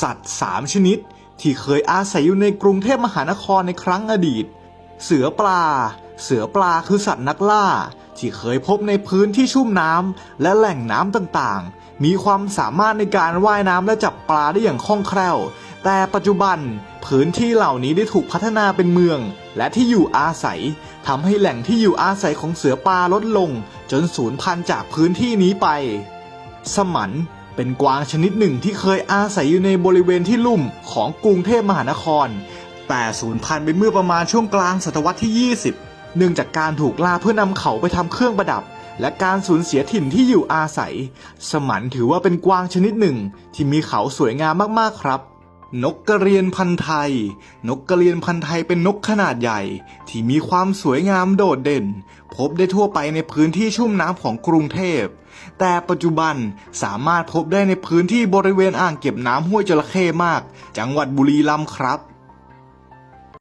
สัตว์สามชนิด ที่เคยอาศัยอยู่ในกรุงเทพมหานครในครั้งอดีต เสือปลา เสือปลาคือสัตว์นักล่า ที่เคยพบในพื้นที่ชุ่มน้ำและแหล่งน้ำต่างๆ มีความสามารถในการว่ายน้ำและจับปลาได้อย่างคล่องแคล่ว แต่ปัจจุบันพื้นที่เหล่านี้ได้ถูกพัฒนาเป็นเมือง และที่อยู่อาศัยทำให้แหล่งที่อยู่อาศัยของเสือปลาลดลง จนสูญพันธุ์จากพื้นที่นี้ไป สมัน เป็นกวางชนิดหนึ่งที่เคยอาศัยอยู่ในบริเวณที่ลุ่มของกรุงเทพมหานคร แต่สูญพันธุ์ไปเมื่อประมาณช่วงกลางศตวรรษที่ 20 เนื่องจากการถูกล่าเพื่อนำเขาไปทำเครื่องประดับ และการสูญเสียถิ่นที่อยู่อาศัย สมันถือว่าเป็นกวางชนิดหนึ่ง ที่มีเขาสวยงามมากๆครับ นกกระเรียนพันธุ์ไทย นกกระเรียนพันธุ์ไทยเป็นนกขนาดใหญ่ ที่มีความสวยงามโดดเด่น พบได้ทั่วไปในพื้นที่ชุ่มน้ำของกรุงเทพ แต่ปัจจุบันสามารถพบได้ในพื้นที่บริเวณอ่างเก็บน้ำห้วยจระเข้มาก จังหวัดบุรีรัมย์ครับ